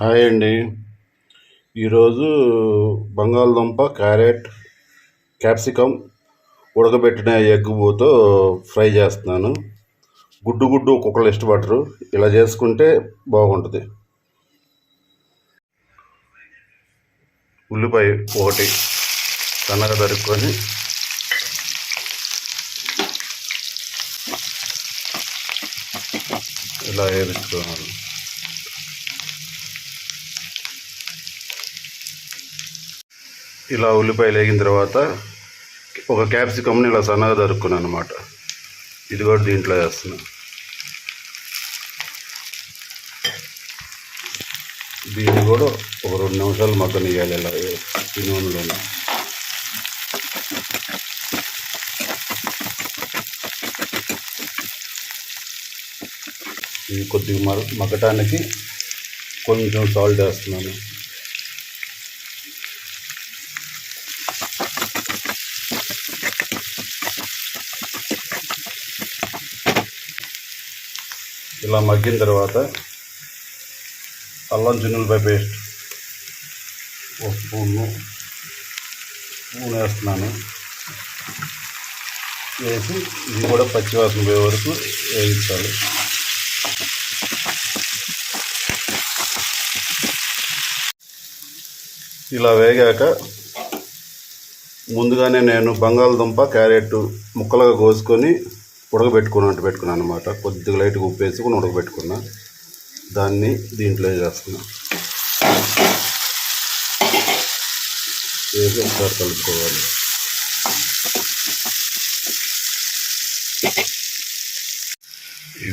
Hi అండి. ఈరోజు బంగాళదుంప క్యారెట్ క్యాప్సికమ్ ఉడకబెట్టిన ఎగ్ పూతో ఫ్రై చేస్తున్నాను. గుడ్డు గుడ్డు ఒక్కొక్కరు ఇష్టపడరు. ఇలా చేసుకుంటే బాగుంటుంది. ఉల్లిపాయ ఒకటి సన్నగా తరుక్కొని ఇలా వేయించుకోవాలి. ఇలా ఉల్లిపాయలు వేగిన తర్వాత ఒక క్యాప్సికమ్ని ఇలా సన్నగా దరుక్కున్నాను అనమాట ఇది కూడా దీంట్లో వేస్తున్నా దీన్ని కూడా ఒక రెండు నిమిషాలు మగ్గనియాలి ఇలా ఈ నూనెలోనే. ఇది కొద్దిగా మగ్గటానికి కొంచెం సాల్ట్ వేస్తున్నాను. ఇలా మగ్గిన తర్వాత అల్లం చిన్నులపై పేస్ట్ ఒక స్పూను నూనె వేస్తున్నాను వేసి ఇది కూడా పచ్చివాసన పోయే వరకు వేయించాలి. ఇలా వేగాక ముందుగానే నేను బంగాళదుంప క్యారెట్ ముక్కలుగా కోసుకొని ఉడకబెట్టుకున్నట్టు పెట్టుకున్నాను అనమాట కొద్దిగా లైట్గా ఉప్పు వేసుకుని ఉడకబెట్టుకున్నా. దాన్ని దీంట్లో వేసుకున్నా వేసి ఒకసారి కలుపుకోవాలి.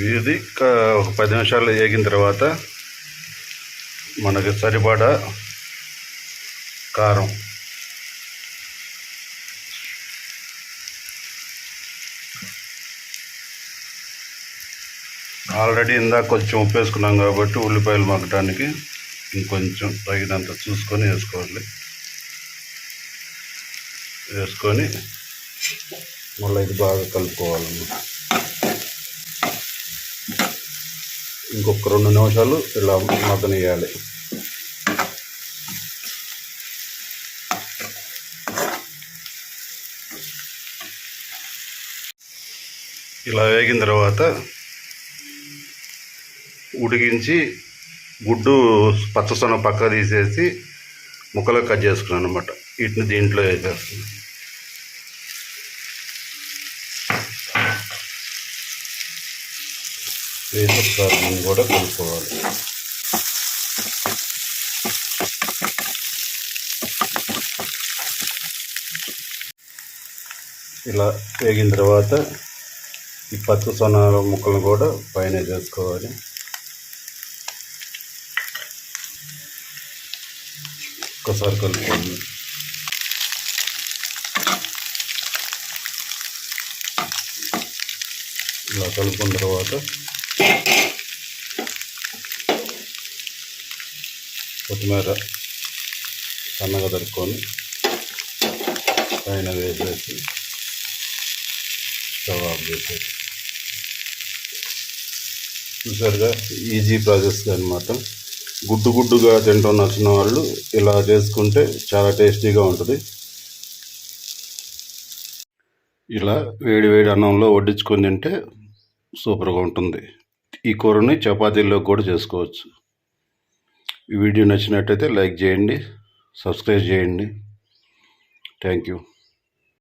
ఇది ఒక పది నిమిషాలు వేగిన తర్వాత మనకి సరిపడా కారం ఆల్రెడీ ఇందాక కొంచెం ఉప్పు వేసుకున్నాం కాబట్టి ఉల్లిపాయలు మగ్గడానికి ఇంకొంచెం తగినంత చూసుకొని వేసుకోవాలి. వేసుకొని మళ్ళీ ఇది బాగా కలుపుకోవాలన్నమాట. ఇంకొక రెండు నిమిషాలు ఇలా మగ్గనియాలి ఇలా వేగిన తర్వాత ఉడికించి గుడ్డు పచ్చసొన పక్క తీసేసి ముక్కలు కట్ చేసుకున్నాను అనమాట వీటిని దీంట్లో వేసేస్తున్నాను వేసి ఒకసారి మనం కూడా కలుపుకోవాలి. ఇలా వేగిన తర్వాత ఈ పచ్చ సొనాల ముక్కలు కూడా పైన చేసుకోవాలి ఒక్కసారి కలుపుకోండి. ఇలా కలుపుకున్న తర్వాత కొత్తిమీర సన్నగా తరుక్కొని పైన వేసేసి స్టవ్ ఆఫ్ చేసేసి చూసారుగా? ఈజీ ప్రాసెస్ అనమాట గుడ్డు గుడ్డుగా తింటాం నచ్చిన వాళ్ళు ఇలా చేసుకుంటే చాలా టేస్టీగా ఉంటుంది. ఇలా వేడి వేడి అన్నంలో వడ్డించుకొని తింటే సూపర్గా ఉంటుంది. ఈ కూరని చపాతీల్లో కూడా చేసుకోవచ్చు. ఈ వీడియో నచ్చినట్టయితే లైక్ చేయండి సబ్స్క్రైబ్ చేయండి. Thank you.